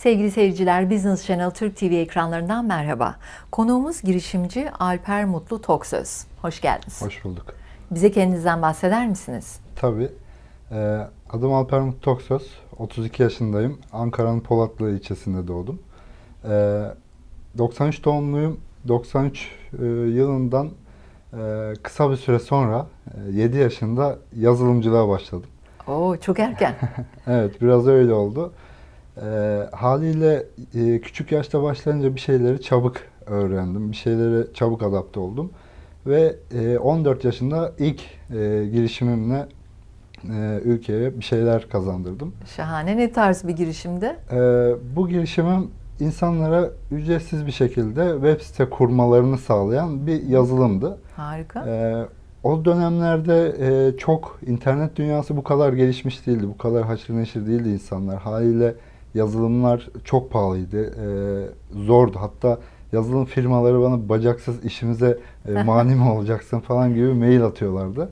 Sevgili seyirciler, Business Channel Türk TV ekranlarından merhaba. Konuğumuz girişimci Alper Mutlu Toksöz. Hoş geldiniz. Hoş bulduk. Bize kendinizden bahseder misiniz? Tabii. Ee, adım Alper Mutlu Toksöz. 32 yaşındayım. Ankara'nın Polatlı ilçesinde doğdum. Ee, 93 doğumluyum. 93 e, yılından e, kısa bir süre sonra e, 7 yaşında yazılımcılığa başladım. Oo, çok erken. Evet, biraz öyle oldu. Ee, haliyle e, küçük yaşta başlayınca bir şeyleri çabuk öğrendim. Bir şeylere çabuk adapte oldum. Ve e, 14 yaşında ilk e, girişimimle e, ülkeye bir şeyler kazandırdım. Şahane. Ne tarz bir girişimdi? E, bu girişimim insanlara ücretsiz bir şekilde web site kurmalarını sağlayan bir yazılımdı. Harika. Ee, o dönemlerde e, çok internet dünyası bu kadar gelişmiş değildi. Bu kadar haşır neşir değildi insanlar. Haliyle yazılımlar çok pahalıydı. e, zordu. Hatta yazılım firmaları bana bacaksız işimize e, mani mi olacaksın falan gibi mail atıyorlardı.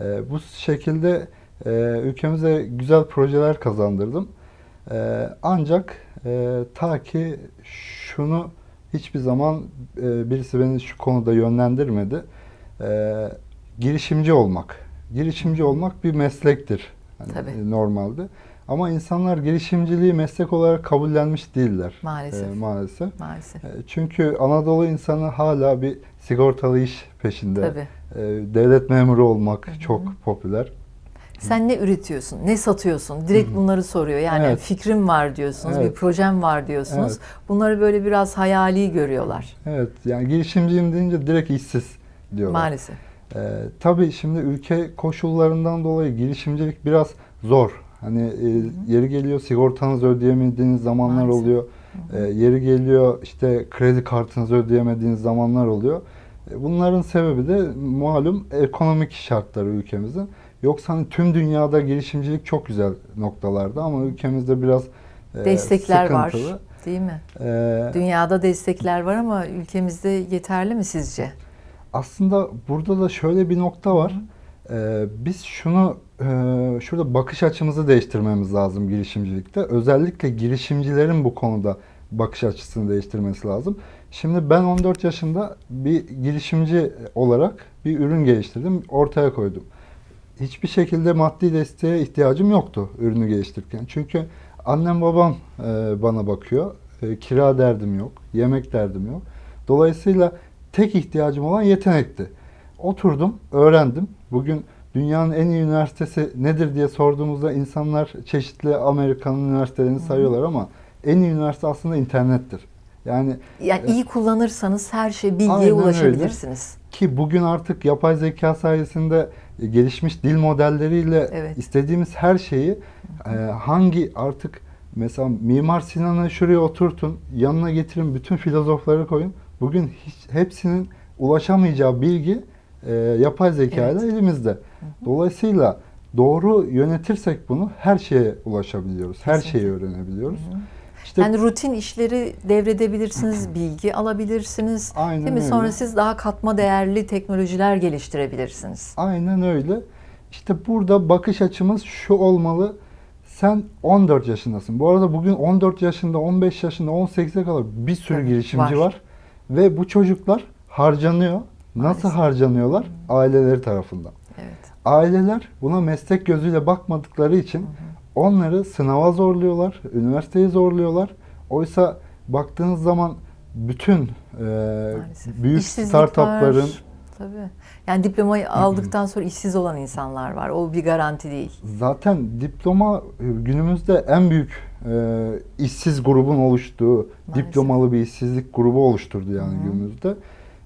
E, bu şekilde e, ülkemize güzel projeler kazandırdım. E, ancak e, ta ki şunu hiçbir zaman e, birisi beni şu konuda yönlendirmedi. E, girişimci olmak. Girişimci olmak bir meslektir hani, Tabii. normalde. Ama insanlar girişimciliği meslek olarak kabullenmiş değiller. Maalesef. E, maalesef. Maalesef. E, Çünkü Anadolu insanı hala bir sigortalı iş peşinde. Tabii. E, devlet memuru olmak çok popüler. Sen ne üretiyorsun? Ne satıyorsun? Direkt bunları soruyor. Yani Evet. fikrim var diyorsunuz, bir Evet. projem var diyorsunuz. Evet. Bunları böyle biraz hayali görüyorlar. Evet, yani girişimciyim deyince direkt işsiz diyorlar. Maalesef. Ee, tabii şimdi ülke koşullarından dolayı girişimcilik biraz zor. Hani e, yeri geliyor sigortanızı ödeyemediğiniz zamanlar Maalesef. oluyor. Ee, yeri geliyor işte kredi kartınızı ödeyemediğiniz zamanlar oluyor. E, bunların sebebi de malum ekonomik şartları ülkemizin. Yoksa hani tüm dünyada girişimcilik çok güzel noktalarda ama ülkemizde biraz e, Destekler var. sıkıntılı. Değil mi? Ee, Dünyada destekler var ama ülkemizde yeterli mi sizce? Aslında burada da şöyle bir nokta var. Ee, biz şunu e, şurada bakış açımızı değiştirmemiz lazım girişimcilikte. Özellikle girişimcilerin bu konuda bakış açısını değiştirmesi lazım. Şimdi ben 14 yaşında bir girişimci olarak bir ürün geliştirdim, ortaya koydum. Hiçbir şekilde maddi desteğe ihtiyacım yoktu ürünü geliştirirken. Çünkü annem babam e, bana bakıyor. E, kira derdim yok, yemek derdim yok. Dolayısıyla tek ihtiyacım olan yetenekti. Oturdum, öğrendim. Bugün dünyanın en iyi üniversitesi nedir diye sorduğumuzda insanlar çeşitli Amerikan üniversitelerini sayıyorlar ama en iyi üniversite aslında internettir. Yani Yani iyi kullanırsanız her şey bilgiye Aynen öyle. ulaşabilirsiniz. ki bugün artık yapay zeka sayesinde e, gelişmiş dil modelleriyle Evet. istediğimiz her şeyi e, hangi artık mesela Mimar Sinan'ı şuraya oturtun, yanına getirin, bütün filozofları koyun. Bugün hiç, hepsinin ulaşamayacağı bilgi e, yapay zeka ile Evet. elimizde. Dolayısıyla doğru yönetirsek bunu her şeye ulaşabiliyoruz. Her Kesinlikle. şeyi öğrenebiliyoruz. İşte Yani rutin işleri devredebilirsiniz, bilgi alabilirsiniz. Aynen Değil mi? öyle. Sonra siz daha katma değerli teknolojiler geliştirebilirsiniz. Aynen öyle. İşte burada bakış açımız şu olmalı. Sen 14 yaşındasın. Bu arada bugün 14 yaşında, 15 yaşında, 18'e kadar bir sürü Tabii, girişimci var. var. Ve bu çocuklar harcanıyor. Nasıl Maalesef. harcanıyorlar? Aileleri tarafından. Evet. Aileler buna meslek gözüyle bakmadıkları için onları sınava zorluyorlar, üniversiteye zorluyorlar. Oysa baktığınız zaman bütün e, Maalesef. büyük İşsizlik startupların var. Tabii. Yani diplomayı aldıktan sonra işsiz olan insanlar var. O bir garanti değil. Zaten diploma e, günümüzde en büyük e, işsiz grubun oluştuğu, Maalesef. diplomalı bir işsizlik grubu oluşturdu yani günümüzde.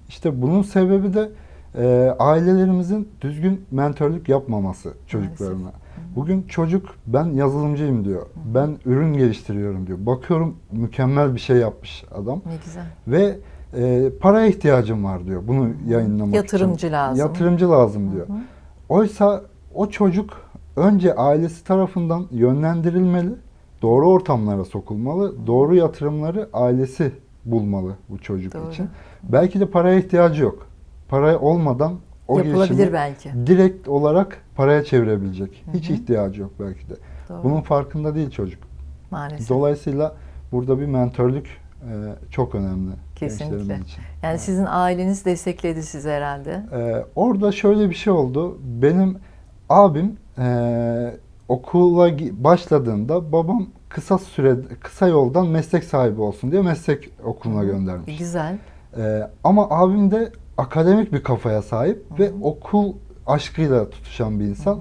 İşte bunun sebebi de e, ailelerimizin düzgün mentörlük yapmaması çocuklarına. Bugün çocuk ben yazılımcıyım diyor. Ben ürün geliştiriyorum diyor. Bakıyorum mükemmel bir şey yapmış adam Ne güzel. ve e, paraya ihtiyacım var diyor. Bunu yayınlamak için. Yatırımcı lazım. Yatırımcı lazım diyor. Oysa o çocuk önce ailesi tarafından yönlendirilmeli, doğru ortamlara sokulmalı, doğru yatırımları ailesi bulmalı bu çocuk Doğru. için. Belki de paraya ihtiyacı yok. Para olmadan o girişimi belki. direkt olarak paraya çevirebilecek. Hiç ihtiyacı yok belki de. Doğru. Bunun farkında değil çocuk. Maalesef. Dolayısıyla burada bir mentörlük e, çok önemli Kesinlikle. için. Yani sizin aileniz destekledi sizi herhalde. Ee, orada şöyle bir şey oldu. Benim abim e, okula başladığında babam kısa süre kısa yoldan meslek sahibi olsun diye meslek okuluna göndermiş. Güzel. Ee, ama abim de akademik bir kafaya sahip ve okul aşkıyla tutuşan bir insan.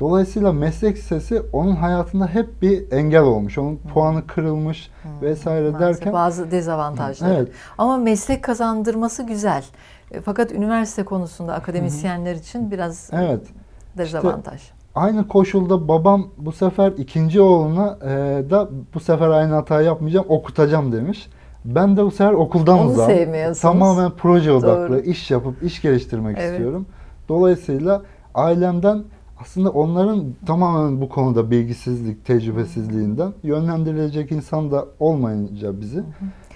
Dolayısıyla meslek lisesi onun hayatında hep bir engel olmuş. Onun puanı kırılmış vesaire Maalesef derken bazı dezavantajları. Evet. Ama meslek kazandırması güzel. E, Fakat üniversite konusunda akademisyenler için biraz evet dezavantaj. Aynı koşulda babam bu sefer ikinci oğluna e, da bu sefer aynı hata yapmayacağım okutacağım demiş. Ben de bu sefer okuldan Onu uzağım. sevmiyorsunuz. Tamamen proje odaklı, Doğru. iş yapıp iş geliştirmek Evet. istiyorum. Dolayısıyla ailemden aslında onların tamamen bu konuda bilgisizlik, tecrübesizliğinden yönlendirilecek insan da olmayınca bizi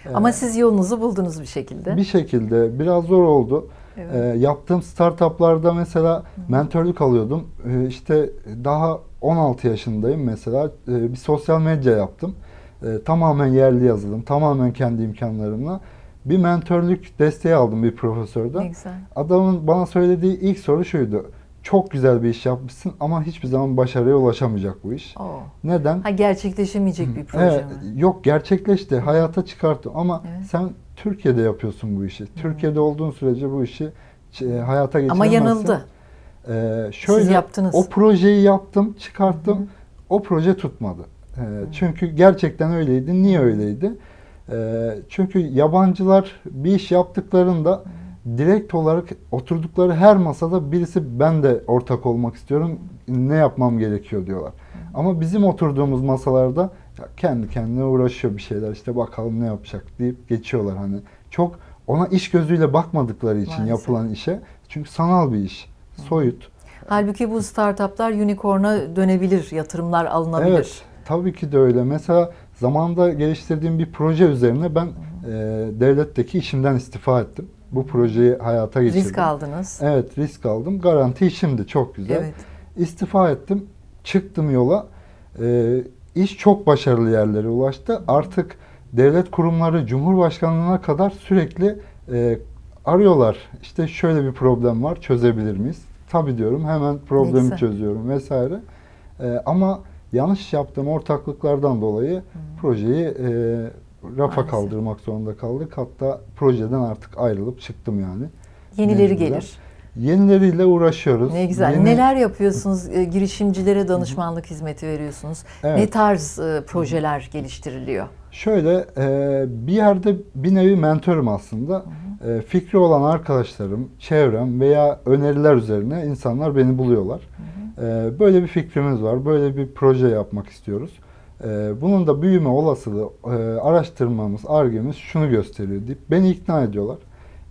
e, Ama siz yolunuzu buldunuz bir şekilde. bir şekilde biraz zor oldu. Evet. Ee, yaptığım startuplarda mesela mentörlük alıyordum. Ee, işte daha 16 yaşındayım mesela. Ee, bir sosyal medya yaptım. Ee, tamamen yerli yazılım, tamamen kendi imkanlarımla. Bir mentörlük desteği aldım bir ne profesörden. güzel. Adamın bana söylediği ilk soru şuydu. Çok güzel bir iş yapmışsın ama hiçbir zaman başarıya ulaşamayacak bu iş. Oo. Neden? Ha gerçekleşemeyecek bir proje Evet, mi? yok gerçekleşti. Hayata çıkarttı ama Evet. sen Türkiye'de yapıyorsun bu işi. Türkiye'de olduğun sürece bu işi e, hayata Ama geçiremezsin. yanıldı. Ee, şöyle Siz yaptınız. o projeyi yaptım, çıkarttım. O proje tutmadı. Ee, çünkü gerçekten öyleydi. Niye öyleydi? Ee, çünkü yabancılar bir iş yaptıklarında direkt olarak oturdukları her masada birisi ben de ortak olmak istiyorum. Ne yapmam gerekiyor diyorlar. Ama bizim oturduğumuz masalarda ya kendi kendine uğraşıyor bir şeyler işte bakalım ne yapacak deyip geçiyorlar hani. Çok ona iş gözüyle bakmadıkları için Maalesef. yapılan işe. Çünkü sanal bir iş. Soyut. Halbuki bu startuplar unicorn'a dönebilir, yatırımlar alınabilir. Evet, tabii ki de öyle. Mesela zamanda geliştirdiğim bir proje üzerine ben e, devletteki işimden istifa ettim. Bu projeyi hayata geçirdim. Risk aldınız. Evet, risk aldım. Garanti işimdi, çok güzel. Evet. İstifa ettim, çıktım yola. E, iş çok başarılı yerlere ulaştı. Artık devlet kurumları, Cumhurbaşkanlığına kadar sürekli e, arıyorlar. İşte şöyle bir problem var, çözebilir miyiz? Tabii diyorum, hemen problemi güzel. çözüyorum vesaire. E, ama yanlış yaptığım ortaklıklardan dolayı projeyi e, rafa Maalesef. kaldırmak zorunda kaldık. Hatta projeden artık ayrılıp çıktım yani. Yenileri güzel. gelir. Yenileriyle uğraşıyoruz. Ne güzel. Yeni- Neler yapıyorsunuz? E, Girişimcilere danışmanlık hizmeti veriyorsunuz. Evet. Ne tarz e, projeler geliştiriliyor? Şöyle e, bir yerde bir nevi mentörüm aslında. E, fikri olan arkadaşlarım, çevrem veya öneriler üzerine insanlar beni buluyorlar. E, böyle bir fikrimiz var, böyle bir proje yapmak istiyoruz. E, bunun da büyüme olasılığı, e, araştırmamız, argemiz şunu gösteriyor deyip beni ikna ediyorlar.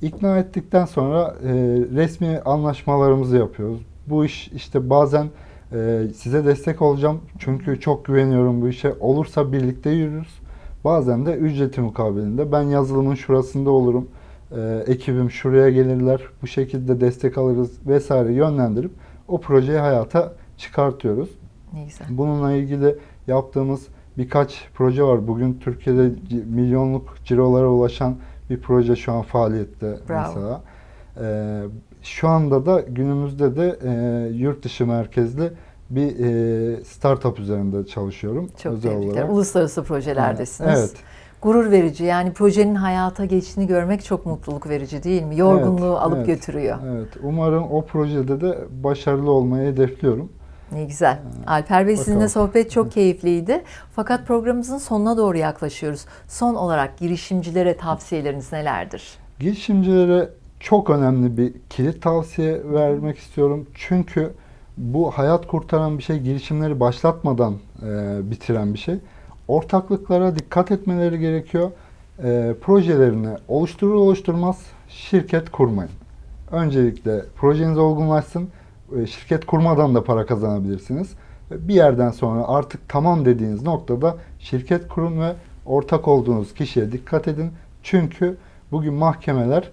İkna ettikten sonra e, resmi anlaşmalarımızı yapıyoruz. Bu iş işte bazen e, size destek olacağım çünkü çok güveniyorum bu işe. Olursa birlikte yürürüz. Bazen de ücreti mukabilinde ben yazılımın şurasında olurum. e, ekibim şuraya gelirler. Bu şekilde destek alırız vesaire yönlendirip o projeyi hayata çıkartıyoruz. Ne güzel. Bununla ilgili yaptığımız birkaç proje var. Bugün Türkiye'de milyonluk cirolara ulaşan bir proje şu an faaliyette Bravo. mesela. Ee, şu anda da günümüzde de e, yurt dışı merkezli bir e, startup üzerinde çalışıyorum. Çok özel tebrikler. olarak. Uluslararası projelerdesiniz. Evet. Gurur verici. Yani projenin hayata geçtiğini görmek çok mutluluk verici değil mi? Yorgunluğu Evet, alıp evet. götürüyor. Evet. Umarım o projede de başarılı olmayı hedefliyorum. Ne güzel. Alper Bey sizinle sohbet çok keyifliydi. Fakat programımızın sonuna doğru yaklaşıyoruz. Son olarak girişimcilere tavsiyeleriniz nelerdir? Girişimcilere çok önemli bir kilit tavsiye vermek istiyorum. Çünkü bu hayat kurtaran bir şey, girişimleri başlatmadan e, bitiren bir şey. Ortaklıklara dikkat etmeleri gerekiyor. E, projelerini oluşturur oluşturmaz şirket kurmayın. Öncelikle projeniz olgunlaşsın. E, şirket kurmadan da para kazanabilirsiniz. Bir yerden sonra artık tamam dediğiniz noktada şirket kurun ve ortak olduğunuz kişiye dikkat edin. Çünkü bugün mahkemeler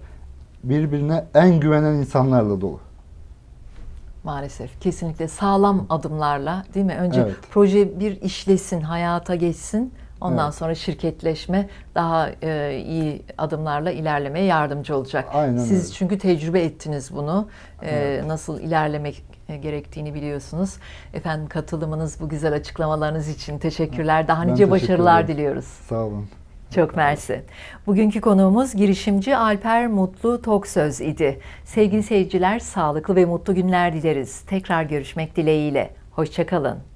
birbirine en güvenen insanlarla dolu. Maalesef kesinlikle sağlam adımlarla değil mi? Önce Evet. proje bir işlesin, hayata geçsin. Ondan Evet. sonra şirketleşme daha e, iyi adımlarla ilerlemeye yardımcı olacak. Aynen Siz öyle. çünkü tecrübe ettiniz bunu. E, Nasıl ilerlemek gerektiğini biliyorsunuz. Efendim katılımınız, bu güzel açıklamalarınız için teşekkürler. Daha nice teşekkür başarılar ederim. diliyoruz. Sağ olun. Çok mersi. Bugünkü konuğumuz girişimci Alper Mutlu Toksöz idi. Sevgili seyirciler, sağlıklı ve mutlu günler dileriz. Tekrar görüşmek dileğiyle. Hoşçakalın.